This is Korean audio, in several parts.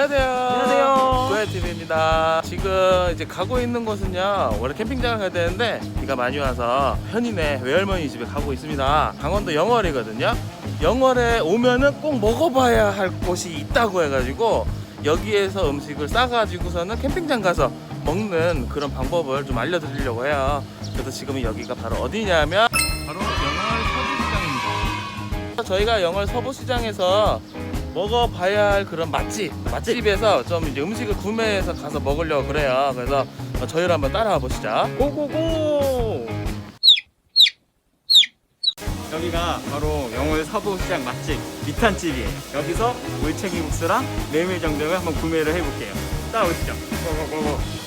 안녕하세요. 안녕하세요. 고야TV입니다. 지금 이제 가고 있는 곳은요. 원래 캠핑장을 가야 되는데 비가 많이 와서 현인의 외할머니 집에 가고 있습니다. 강원도 영월이거든요. 영월에 오면은 꼭 먹어봐야 할 곳이 있다고 해가지고 여기에서 음식을 싸가지고서는 캠핑장 가서 먹는 그런 방법을 좀 알려드리려고 해요. 그래서 지금 여기가 바로 어디냐면 바로 영월 서부시장입니다. 저희가 영월 서부시장에서 먹어봐야 할 그런 맛집 맛집에서 좀 이제 음식을 구매해서 가서 먹으려고 그래요. 그래서 저희를 한번 따라와 보시죠. 고고고! 여기가 바로 영월 서부시장 맛집 미탄집이에요. 여기서 물챙이 국수랑 메밀정등을 한번 구매를 해볼게요. 따라오시죠. 고고고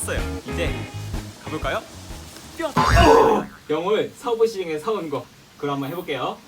샀어요. 이제 가볼까요? 뿅! 영월 서부시장에 사온 거 그럼 한번 해볼게요.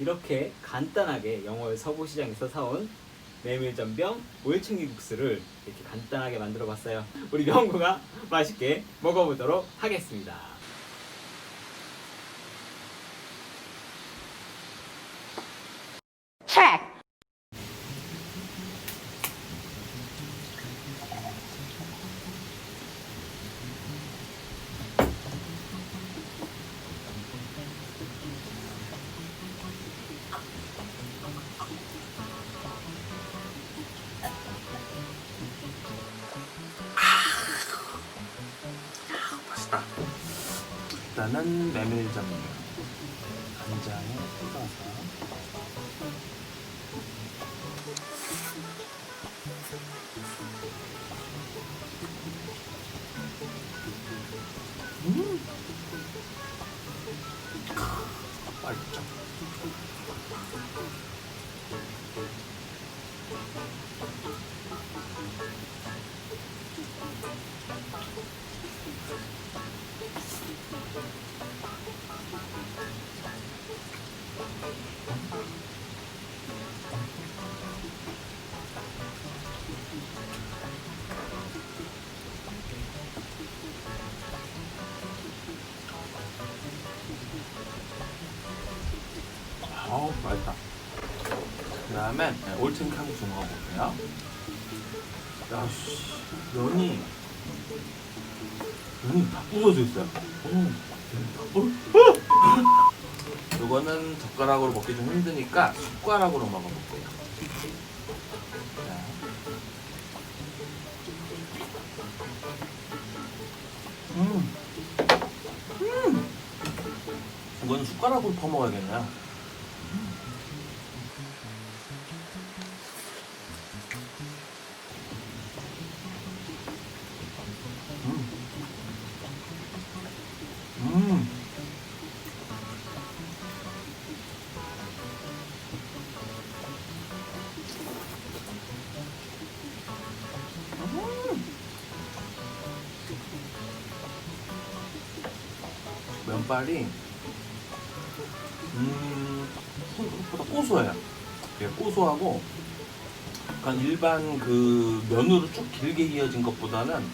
이렇게 간단하게 영월 서부시장에서 사온 메밀전병 올챙이 국수를 이렇게 간단하게 만들어 봤어요. 우리 명구가 맛있게 먹어보도록 하겠습니다. 일단은 메밀전병 간장에 찍어서 음. 맛있죠. 어우 맛있다 그 다음에 올챙이 칼국수 먹어볼게요 야씨 면이 면이 다 부서져 있어요 어. 어. 요거는 젓가락으로 먹기 좀 힘드니까 숟가락으로 먹어볼게요 자. 음. 음. 이건 숟가락으로 퍼먹어야겠네요. 면발이 음 생각보다 고소해요. 예, 고소하고 약간 일반 그 면으로 쭉 길게 이어진 것보다는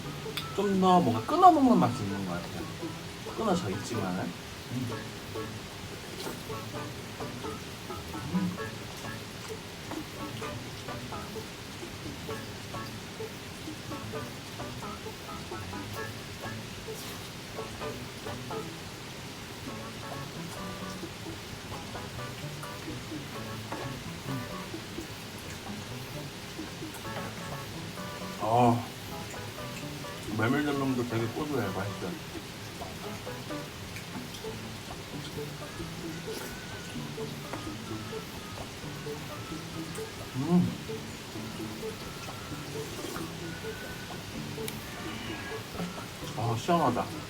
좀 더 뭔가 끊어 먹는 맛이 있는 것 같아요. 끊어져 있지만. 음. 메밀전병도 되게 고소해요. 맛있어요. 음. 아, 시원하다.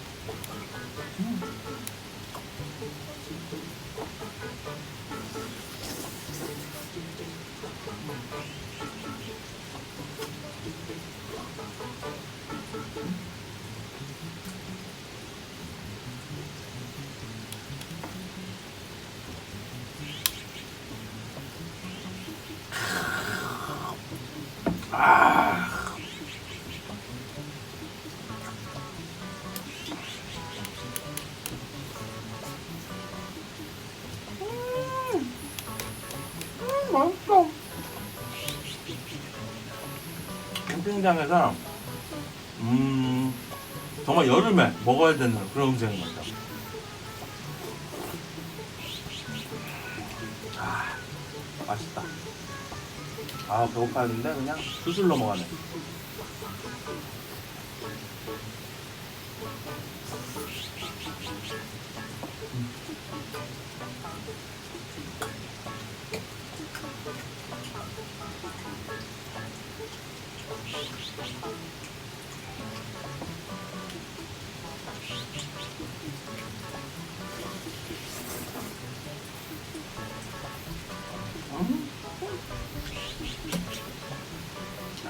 캠핑장에서 음 정말 여름에 먹어야 되는 그런 음식인 것 같아요. 아 맛있다. 아 배고팠는데 그냥 술술 넘어가네.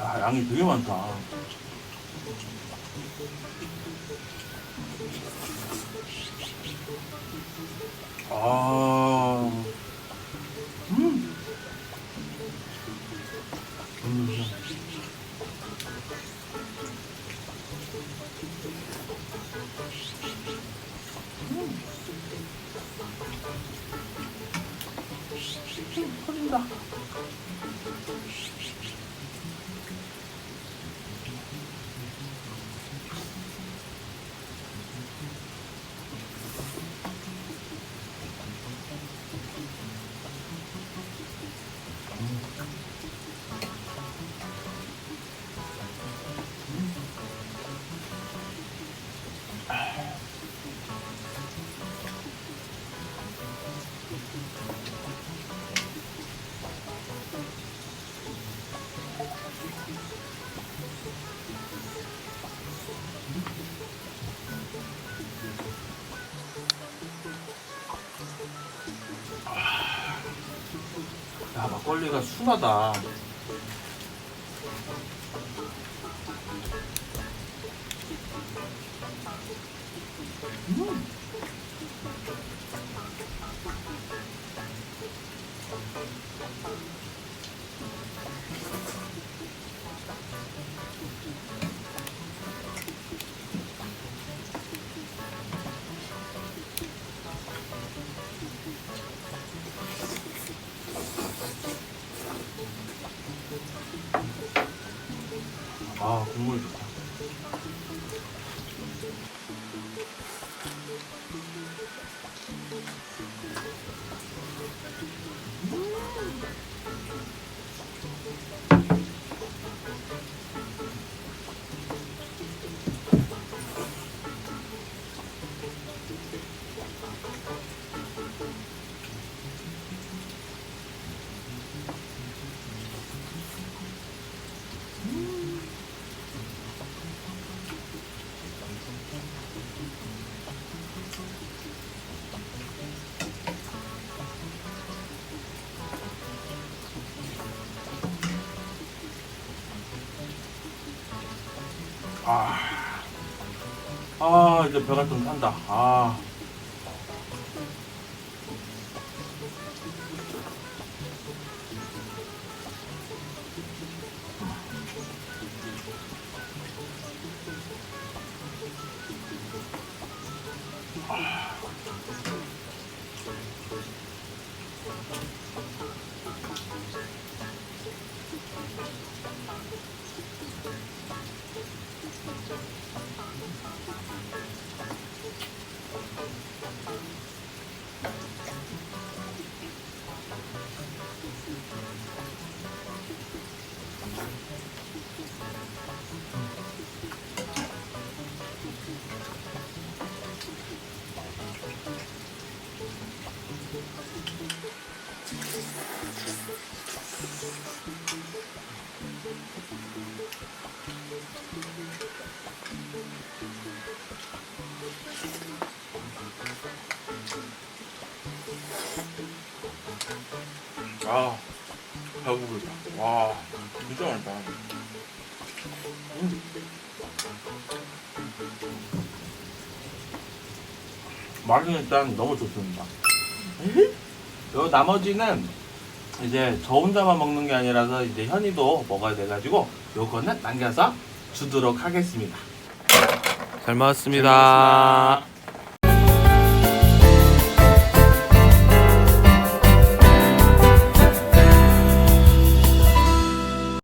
야, 양이 되게 많다. 아, 음. 음. 음, 터진다. 야, 막걸리가 순하다. 음. 아 국물 좋다. 음 아, 아 이제 배가 좀 탄다. 아. 아, 배고프다. 와, 진짜 맛있다. 음. 맛은 일단 너무 좋습니다. 요 나머지는 이제 저 혼자만 먹는 게 아니라서 이제 현이도 먹어야 돼가지고 요거는 남겨서 주도록 하겠습니다. 잘 먹었습니다.